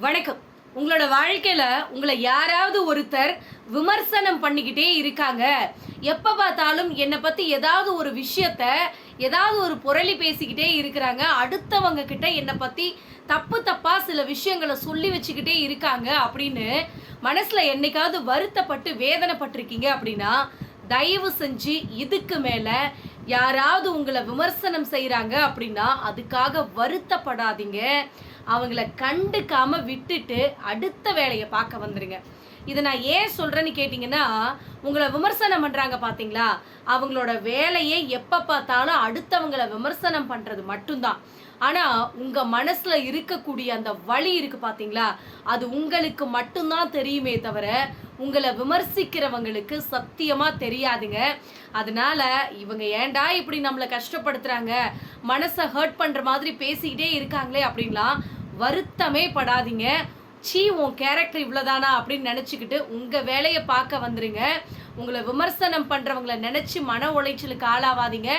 வணக்கம். உங்களோட வாழ்க்கையில உங்களை யாராவது ஒருத்தர் விமர்சனம் பண்ணிக்கிட்டே இருக்காங்க. எப்ப பார்த்தாலும் என்னை பத்தி ஏதாவது ஒரு விஷயத்த ஏதாவது ஒரு புரளி பேசிக்கிட்டே இருக்கிறாங்க. அடுத்தவங்க கிட்ட என்னை பத்தி தப்பு தப்பா சில விஷயங்களை சொல்லி வச்சுக்கிட்டே இருக்காங்க அப்படின்னு மனசுல என்னைக்காவது வருத்தப்பட்டு வேதனைப்பட்டிருக்கீங்க அப்படின்னா தயவு செஞ்சு இதுக்கு மேல யாராவது உங்களை விமர்சனம் செய்கிறாங்க அப்படின்னா அதுக்காக வருத்தப்படாதீங்க. அவங்கள கண்டுக்காம விட்டுட்டு அடுத்த வேலையை பார்க்க வந்துருங்க. இதை நான் ஏன் சொல்கிறேன்னு கேட்டிங்கன்னா உங்களை விமர்சனம் பண்ணுறாங்க பார்த்தீங்களா அவங்களோட வேலையே எப்போ பார்த்தாலும் அடுத்தவங்களை விமர்சனம் பண்ணுறது மட்டும்தான். ஆனால் உங்கள் மனசில் இருக்கக்கூடிய அந்த வழி இருக்குது பார்த்தீங்களா அது உங்களுக்கு மட்டும்தான் தெரியுமே தவிர உங்களை விமர்சிக்கிறவங்களுக்கு சத்தியமா தெரியாதுங்க. அதனால இவங்க ஏன்டா இப்படி நம்மளை கஷ்டப்படுத்துறாங்க? மனசை ஹர்ட் பண்ற மாதிரி பேசிக்கிட்டே இருக்காங்களே அப்படின்லாம் வருத்தமே படாதீங்க. சீ உன் கேரக்டர் இவ்வளோதானா அப்படின்னு நினச்சிக்கிட்டு உங்கள் வேலையை பார்க்க வந்துருங்க. உங்களை விமர்சனம் பண்ணுறவங்கள நினச்சி மன உளைச்சலுக்கு ஆளாவாதீங்க.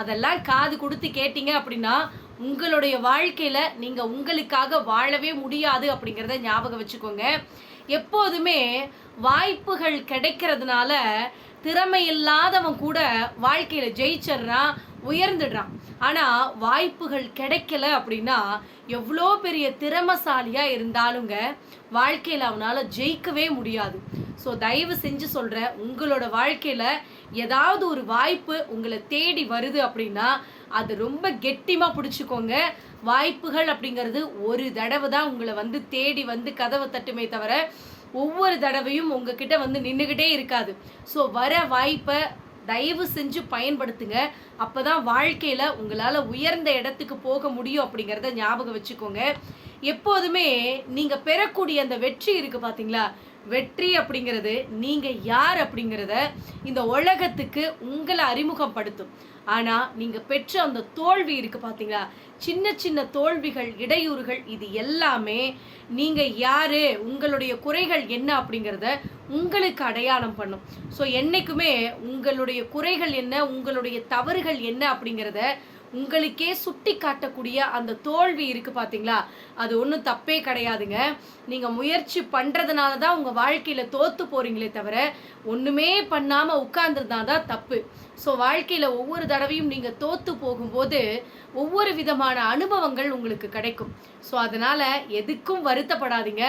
அதெல்லாம் காது கொடுத்து கேட்டீங்க அப்படின்னா உங்களுடைய வாழ்க்கையில் நீங்கள் உங்களுக்காக வாழவே முடியாது அப்படிங்கிறத ஞாபகம் வச்சுக்கோங்க. எப்போதுமே வாய்ப்புகள் கிடைக்கிறதுனால திறமை இல்லாதவன் கூட வாழ்க்கையில் ஜெயிச்சிடுறான் உயர்ந்துடுறான். ஆனால் வாய்ப்புகள் கிடைக்கல அப்படின்னா எவ்வளோ பெரிய திறமசாலியாக இருந்தாலுங்க வாழ்க்கையில் அவனால் ஜெயிக்கவே முடியாது. ஸோ தயவு செஞ்சு சொல்கிற உங்களோட வாழ்க்கையில் ஏதாவது ஒரு வாய்ப்பு உங்களை தேடி வருது அப்படின்னா அது ரொம்ப கெட்டிமாக பிடிச்சிக்கோங்க. வாய்ப்புகள் அப்படிங்கிறது ஒரு தடவை தான் உங்களை வந்து தேடி வந்து கதவை தட்டுமே தவிர ஒவ்வொரு தடவையும் உங்ககிட்ட வந்து நின்றுக்கிட்டே இருக்காது. ஸோ வர வாய்ப்பை தயவு செஞ்சு பயன்படுத்துங்க. அப்போ தான் வாழ்க்கையில் உங்களால் உயர்ந்த இடத்துக்கு போக முடியும் அப்படிங்கிறத ஞாபகம் வச்சுக்கோங்க. எப்போதுமே நீங்கள் பெறக்கூடிய அந்த வெற்றி இருக்குது பார்த்தீங்களா வெற்றி அப்படிங்கிறது நீங்கள் யார் அப்படிங்கிறத இந்த உலகத்துக்கு உங்களை அறிமுகப்படுத்தும். ஆனால் நீங்கள் பெற்ற அந்த தோல்வி இருக்குது பார்த்தீங்களா சின்ன சின்ன தோல்விகள் இடையூறுகள் இது எல்லாமே நீங்கள் யார் உங்களுடைய குறைகள் என்ன அப்படிங்கிறத உங்களுக்கு அடையாளம் பண்ணும். ஸோ என்றைக்குமே உங்களுடைய குறைகள் என்ன உங்களுடைய தவறுகள் என்ன அப்படிங்கிறத உங்களுக்கே சுட்டி காட்டக்கூடிய அந்த தோல்வி இருக்கு பாத்தீங்களா? அது ஒன்றும் தப்பே கிடையாதுங்க. நீங்க முயற்சி பண்றதுனால தான் உங்க வாழ்க்கையில தோத்து போறீங்களே தவிர ஒண்ணுமே பண்ணாம உட்கார்ந்துருந்தா தான் தப்பு. ஸோ வாழ்க்கையில் ஒவ்வொரு தடவையும் நீங்கள் தோற்று போகும்போது ஒவ்வொரு விதமான அனுபவங்கள் உங்களுக்கு கிடைக்கும். ஸோ அதனால் எதுக்கும் வருத்தப்படாதீங்க.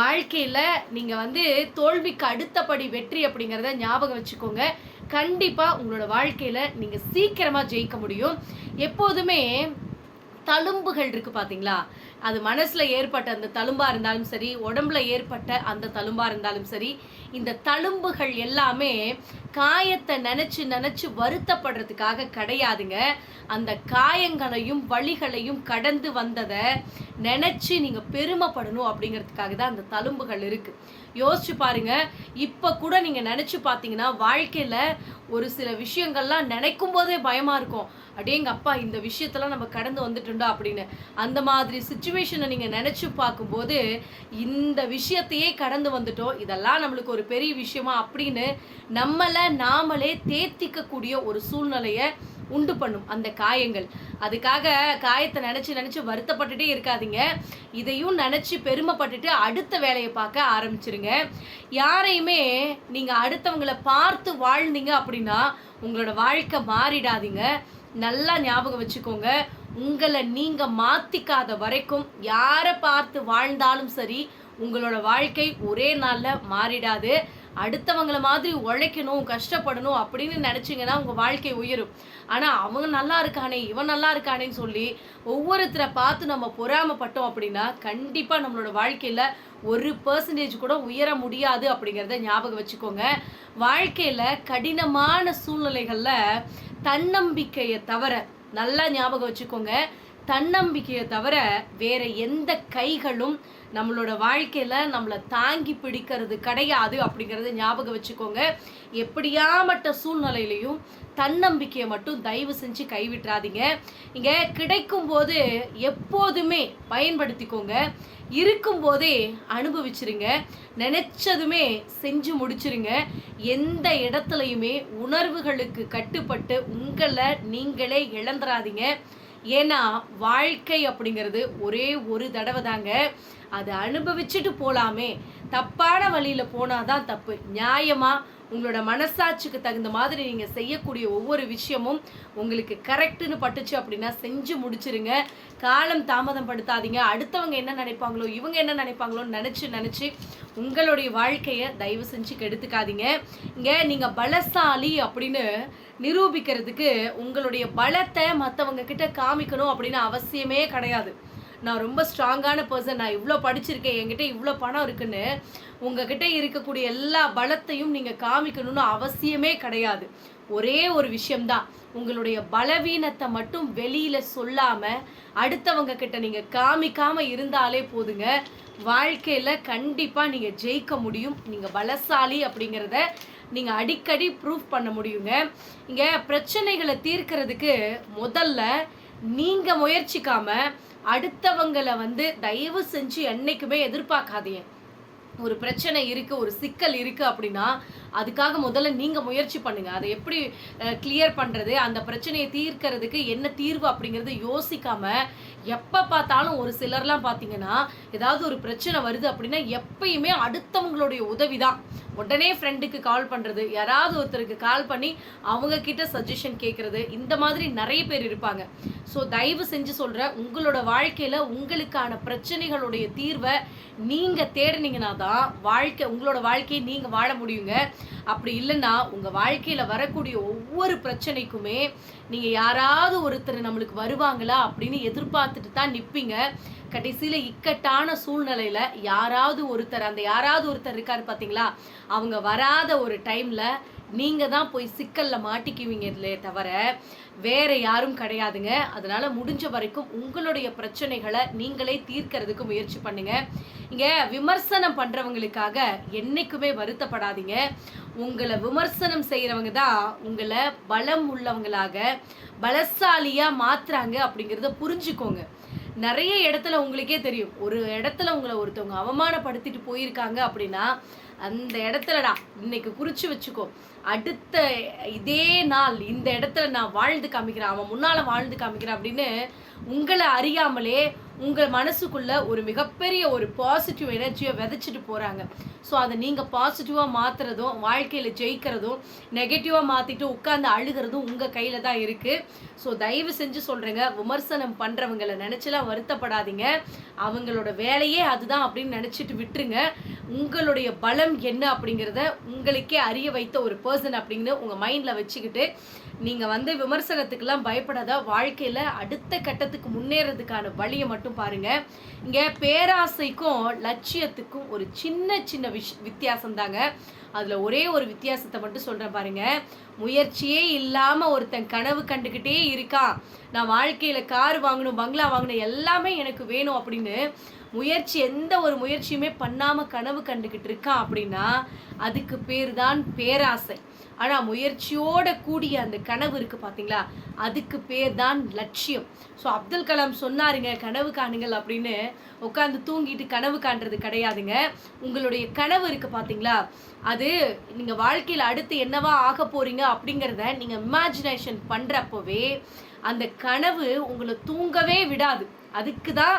வாழ்க்கையில் நீங்கள் வந்து தோல்விக்கு அடுத்தபடி வெற்றி அப்படிங்கிறத ஞாபகம் வச்சுக்கோங்க. கண்டிப்பாக உங்களோட வாழ்க்கையில் நீங்கள் சீக்கிரமாக ஜெயிக்க முடியும். எப்போதுமே தழும்புகள் இருக்கு பாத்தீங்களா? அது மனசுல ஏற்பட்ட அந்த தழும்பா இருந்தாலும் சரி உடம்புல ஏற்பட்ட அந்த தழும்பா இருந்தாலும் சரி இந்த தழும்புகள் எல்லாமே காயத்தை நினைச்சு நினைச்சு வருத்தப்படுறதுக்காக கிடையாதுங்க. அந்த காயங்களையும் வழிகளையும் கடந்து வந்ததை நினைச்சு நீங்க பெருமைப்படணும் அப்படிங்கிறதுக்காக தான் அந்த தழும்புகள் இருக்கு. யோசிச்சு பாருங்க இப்ப கூட நீங்க நினைச்சு பார்த்தீங்கன்னா வாழ்க்கையில ஒரு சில விஷயங்கள்லாம் நினைக்கும் போதே பயமா இருக்கும். அடேங்க அப்பா இந்த விஷயத்தெல்லாம் நம்ம கடந்து வந்துட்டு வந்துட்டோம்டா அப்படின்னு. அந்த மாதிரி சுச்சுவேஷனை நீங்கள் நினச்சி பார்க்கும்போது இந்த விஷயத்தையே கடந்து வந்துட்டோம். இதெல்லாம் நம்மளுக்கு ஒரு பெரிய விஷயமா அப்படின்னு நம்மளை நாமளே தேத்திக்கக்கூடிய ஒரு சூழ்நிலையை உண்டு பண்ணும் அந்த காயங்கள். அதுக்காக காயத்தை நினச்சி நினச்சி வருத்தப்பட்டுட்டே இருக்காதீங்க. இதையும் நினச்சி பெருமைப்பட்டுட்டு அடுத்த வேலையை பார்க்க ஆரம்பிச்சிருங்க. யாரையுமே நீங்கள் அடுத்தவங்களை பார்த்து வாழ்ந்தீங்க அப்படின்னா உங்களோட வாழ்க்கை மாறிடாதீங்க. நல்லா ஞாபகம் வச்சுக்கோங்க. உங்களை நீங்க மாத்திக்காத வரைக்கும் யாரை பார்த்து வாழ்ந்தாலும் சரி உங்களோட வாழ்க்கை ஒரே நாளில் மாறிடாது. அடுத்தவங்கள மாதிரி உழைக்கணும் கஷ்டப்படணும் அப்படின்னு நினச்சிங்கன்னா உங்கள் வாழ்க்கை உயரும். ஆனால் அவங்க நல்லா இருக்கானே இவன் நல்லா இருக்கானேன்னு சொல்லி ஒவ்வொருத்தரை பார்த்து நம்ம பொறாமப்பட்டோம் அப்படின்னா கண்டிப்பாக நம்மளோட வாழ்க்கையில் ஒரு பர்சன்டேஜ் கூட உயர முடியாது அப்படிங்கிறத ஞாபகம் வச்சுக்கோங்க. வாழ்க்கையில் கடினமான சூழ்நிலைகளில் தன்னம்பிக்கையை தவிர நல்லா ஞாபகம் வச்சுக்கோங்க. தன்னம்பிக்கையை தவிர வேற எந்த கைகளும் நம்மளோட வாழ்க்கையில நம்மளை தாங்கி பிடிக்கிறது கிடையாது அப்படிங்கறத ஞாபகம் வச்சுக்கோங்க. எப்படியாமட்ட சூழ்நிலையிலையும் தன்னம்பிக்கையை மட்டும் தயவு செஞ்சு கைவிட்டுறாதீங்க. இங்க கிடைக்கும் போது எப்போதுமே பயன்படுத்திக்கோங்க. இருக்கும் போதே அனுபவிச்சிருங்க. நினைச்சதுமே செஞ்சு முடிச்சிருங்க. எந்த இடத்துலையுமே உணர்வுகளுக்கு கட்டுப்பட்டு உங்களை நீங்களே இழந்துராதீங்க ஏன்னா வாழ்க்கை அப்படிங்கிறது ஒரே ஒரு தடவை தாங்க அதை அனுபவிச்சுட்டு போகலாமே தப்பான வழியில் போனாதான் தப்பு. நியாயமாக உங்களோட மனசாட்சிக்கு தகுந்த மாதிரி நீங்க செய்யக்கூடிய ஒவ்வொரு விஷயமும் உங்களுக்கு கரெக்டுன்னு பட்டுச்சு அப்படின்னா செஞ்சு முடிச்சிருங்க. காலம் தாமதம் படுத்தாதீங்க. அடுத்தவங்க என்ன நினைப்பாங்களோ இவங்க என்ன நினைப்பாங்களோன்னு நினைச்சு நினைச்சு உங்களுடைய வாழ்க்கையை தயவு செஞ்சு கெடுத்துக்காதீங்க. இங்க நீங்க பலசாலி அப்படின்னு நிரூபிக்கிறதுக்கு உங்களுடைய பலத்தை மற்றவங்க கிட்ட காமிக்கணும் அப்படின்னு அவசியமே கிடையாது. நான் ரொம்ப ஸ்ட்ராங்கான பர்சன் நான் இவ்வளோ படிச்சிருக்கேன் என்கிட்ட இவ்வளோ பணம் இருக்குன்னு உங்ககிட்ட இருக்கக்கூடிய எல்லா பலத்தையும் நீங்கள் காமிக்கணும்னு அவசியமே கிடையாது. ஒரே ஒரு விஷயம்தான். உங்களுடைய பலவீனத்தை மட்டும் வெளியில் சொல்லாமல் அடுத்தவங்க கிட்ட நீங்கள் காமிக்காமல் இருந்தாலே போதுங்க. வாழ்க்கையில் கண்டிப்பாக நீங்கள் ஜெயிக்க முடியும். நீங்கள் பலசாலி அப்படிங்கிறத நீங்கள் அடிக்கடி ப்ரூஃப் பண்ண முடியுங்க. இங்கே பிரச்சனைகளை தீர்க்கிறதுக்கு முதல்ல நீங்கள் முயற்சிக்காமல் அடுத்தவங்களை வந்து தயவு செஞ்சு என்னைக்குமே எதிர்பார்க்காதீங்க. ஒரு பிரச்சனை இருக்கு ஒரு சிக்கல் இருக்கு அப்படின்னா அதுக்காக முதல்ல நீங்க முயற்சி பண்ணுங்க. அதை எப்படி கிளியர் பண்றது அந்த பிரச்சனையை தீர்க்கிறதுக்கு என்ன தீர்வு அப்படிங்கறத யோசிக்காம எப்ப பார்த்தாலும் ஒரு சிலர்லாம் பாத்தீங்கன்னா ஏதாவது ஒரு பிரச்சனை வருது அப்படின்னா எப்பயுமே அடுத்தவங்களுடைய உதவிதான். உடனே ஃப்ரெண்டுக்கு கால் பண்ணுறது யாராவது ஒருத்தருக்கு கால் பண்ணி அவங்கக்கிட்ட சஜஷன் கேட்குறது இந்த மாதிரி நிறைய பேர் இருப்பாங்க. ஸோ தயவு செஞ்சு சொல்கிறேன் உங்களோட வாழ்க்கையில் உங்களுக்கான பிரச்சனைகளுடைய தீர்வை நீங்கள் தேடினீங்கன்னா தான் வாழ்க்கை உங்களோட வாழ்க்கையை நீங்கள் வாழ முடியுங்க. அப்படி இல்லைன்னா உங்கள் வாழ்க்கையில் வரக்கூடிய ஒவ்வொரு பிரச்சனைக்குமே நீங்கள் யாராவது ஒருத்தர் நம்மளுக்கு வருவாங்களா அப்படின்னு எதிர்பார்த்துட்டு தான் நிற்பீங்க கடைசியில் இக்கட்டான சூழ்நிலையில் யாராவது ஒருத்தர் அந்த யாராவது ஒருத்தர் இருக்கார் பார்த்தீங்களா அவங்க வராத ஒரு டைமில் நீங்கள் தான் போய் சிக்கல்ல மாட்டிக்குவீங்களே தவிர வேற யாரும் கிடையாதுங்க. அதனால் முடிஞ்ச வரைக்கும் உங்களுடைய பிரச்சனைகளை நீங்களே தீர்க்கறதுக்கு முயற்சி பண்ணுங்க. இங்கே விமர்சனம் பண்ணுறவங்களுக்காக என்றைக்குமே வருத்தப்படாதீங்க. உங்களை விமர்சனம் செய்கிறவங்க தான் உங்களை பலம் உள்ளவங்களாக பலசாலியாக மாற்றுறாங்க அப்படிங்கிறத புரிஞ்சுக்கோங்க. நிறைய இடத்துல உங்களுக்கே தெரியும். ஒரு இடத்துல உங்களை ஒருத்தவங்க அவமானப்படுத்திட்டு போயிருக்காங்க அப்படின்னா அந்த இடத்துலடா இன்னைக்கு குறிச்சு வச்சுக்கோ. அடுத்த இதே நாள் இந்த இடத்துல நான் வாழ்ந்து காமிக்கிறேன் அவன் முன்னால வாழ்ந்து காமிக்கிறேன் அப்படின்னு உங்களை அறியாமலே உங்கள் மனசுக்குள்ள ஒரு மிகப்பெரிய ஒரு பாசிட்டிவ் எனர்ஜியை விதைச்சிட்டு போகிறாங்க ஸோ அதை நீங்கள் பாசிட்டிவாக மாற்றுறதும் வாழ்க்கையில் ஜெயிக்கிறதும் நெகட்டிவாக மாற்றிட்டு உட்காந்து அழுகிறதும் உங்கள் கையில் தான் இருக்குது ஸோ தயவு செஞ்சு சொல்கிறேங்க விமர்சனம் பண்ணுறவங்களை நினைச்செல்லாம் வருத்தப்படாதீங்க. அவங்களோட வேலையே அதுதான் அப்படின்னு நினச்சிட்டு விட்டுருங்க. உங்களுடைய பலம் என்ன அப்படிங்கிறத உங்களுக்கே அறிய வைத்த ஒரு பர்சன் அப்படின்னு உங்கள் மைண்டில் வச்சுக்கிட்டு நீங்க வந்து விமர்சனத்துக்கெல்லாம் பயப்படாத வாழ்க்கையில அடுத்த கட்டத்துக்கு முன்னேறதுக்கான வழியை மட்டும் பாருங்க. இங்க பேராசைக்கும் லட்சியத்துக்கும் ஒரு சின்ன சின்ன விஷ் வித்தியாசம் தாங்க அதுல ஒரே ஒரு வித்தியாசத்தை மட்டும் சொல்றேன் பாருங்க. முயற்சியே இல்லாமல் ஒருத்தன் கனவு கண்டுக்கிட்டே இருக்கான் நான் வாழ்க்கையில் கார் வாங்கணும் பங்களா வாங்கணும் எல்லாமே எனக்கு வேணும் அப்படின்னு முயற்சி எந்த ஒரு முயற்சியுமே பண்ணாமல் கனவு கண்டுக்கிட்டு இருக்கான் அப்படின்னா அதுக்கு பேர் தான் பேராசை. ஆனால் முயற்சியோட கூடிய அந்த கனவு இருக்குது பார்த்தீங்களா அதுக்கு பேர் தான் லட்சியம். ஸோ அப்துல் கலாம் சொன்னாருங்க கனவு காணுங்கள் அப்படின்னு. உட்காந்து தூங்கிட்டு கனவு காண்றது கிடையாதுங்க. உங்களுடைய கனவு இருக்குது பார்த்தீங்களா அது நீங்கள் வாழ்க்கையில் அடுத்து என்னவா ஆக போகிறீங்க அப்படிங்கிறத நீங்க இமேஜினேஷன் பண்றப்பவே அந்த கனவு உங்களை தூங்கவே விடாது. அதுக்கு தான்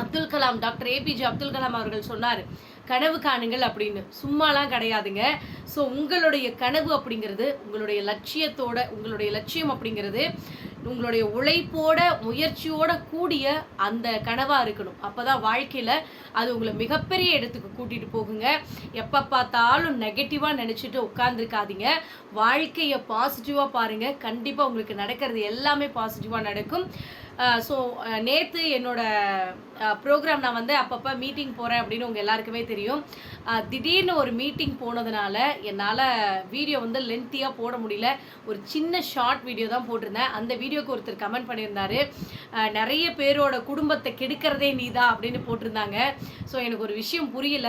அப்துல் கலாம் டாக்டர் ஏபிஜே அப்துல் கலாம் அவர்கள் சொன்னார் கனவு காணுங்கள் அப்படின்னு. சும்மாலாம் கிடையாதுங்க. ஸோ உங்களுடைய கனவு அப்படிங்கிறது உங்களுடைய லட்சியத்தோட உங்களுடைய லட்சியம் அப்படிங்கிறது உங்களுடைய உழைப்போட முயற்சியோட கூடிய அந்த கனவாக இருக்கணும். அப்போ தான் வாழ்க்கையில் அது உங்களை மிகப்பெரிய இடத்துக்கு கூட்டிகிட்டு போகுங்க. எப்போ பார்த்தாலும் நெகட்டிவாக நினச்சிட்டு உட்காந்துருக்காதீங்க வாழ்க்கையை பாசிட்டிவாக பாருங்கள் கண்டிப்பாக உங்களுக்கு நடக்கிறது எல்லாமே பாசிட்டிவாக நடக்கும். ஸோ நேற்று என்னோட ப்ரோக்ராம் நான் வந்து அப்பப்போ மீட்டிங் போகிறேன் அப்படின்னு உங்கள் எல்லாருக்குமே தெரியும். திடீர்னு ஒரு மீட்டிங் போனதுனால என்னால் வீடியோ வந்து லென்த்தியாக போட முடியல. ஒரு சின்ன ஷார்ட் வீடியோ தான் போட்டிருந்தேன். அந்த வீடியோக்கு ஒருத்தர் கமெண்ட் பண்ணியிருந்தாரு. நிறைய பேரோட குடும்பத்தை கெடுக்கிறதே நீதான் அப்படின்னு போட்டிருந்தாங்க. ஸோ எனக்கு ஒரு விஷயம் புரியல.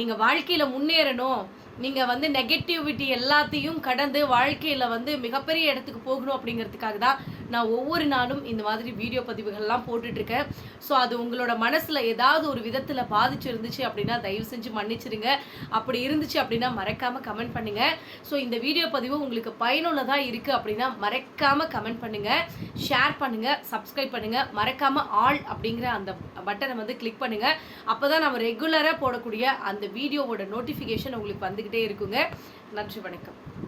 நீங்கள் வாழ்க்கையில் முன்னேறணும். நீங்கள் வந்து நெகட்டிவிட்டி எல்லாத்தையும் கடந்து வாழ்க்கையில் வந்து மிகப்பெரிய இடத்துக்கு போகணும் அப்படிங்கிறதுக்காக தான் நான் ஒவ்வொரு நாளும் இந்த மாதிரி வீடியோ பதிவுகள்லாம் போட்டுட்ருக்கேன். ஸோ அது உங்களோட மனசில் ஏதாவது ஒரு விதத்தில் பாதிச்சு இருந்துச்சு அப்படின்னா தயவு செஞ்சு மன்னிச்சிடுங்க அப்படி இருந்துச்சு அப்படின்னா மறக்காமல் கமெண்ட் பண்ணுங்கள் ஸோ இந்த வீடியோ பதிவு உங்களுக்கு பயனுள்ளதாக இருக்கு அப்படின்னா மறக்காமல் கமெண்ட் பண்ணுங்கள் ஷேர் பண்ணுங்கள் சப்ஸ்கிரைப் பண்ணுங்கள் மறக்காமல் ஆல் அப்படிங்கிற அந்த பட்டனை வந்து கிளிக் அப்போ தான் நம்ம ரெகுலராக போடக்கூடிய அந்த வீடியோவோட நோட்டிஃபிகேஷன் உங்களுக்கு வந்துக்கிட்டே இருக்குங்க. நன்றி வணக்கம்.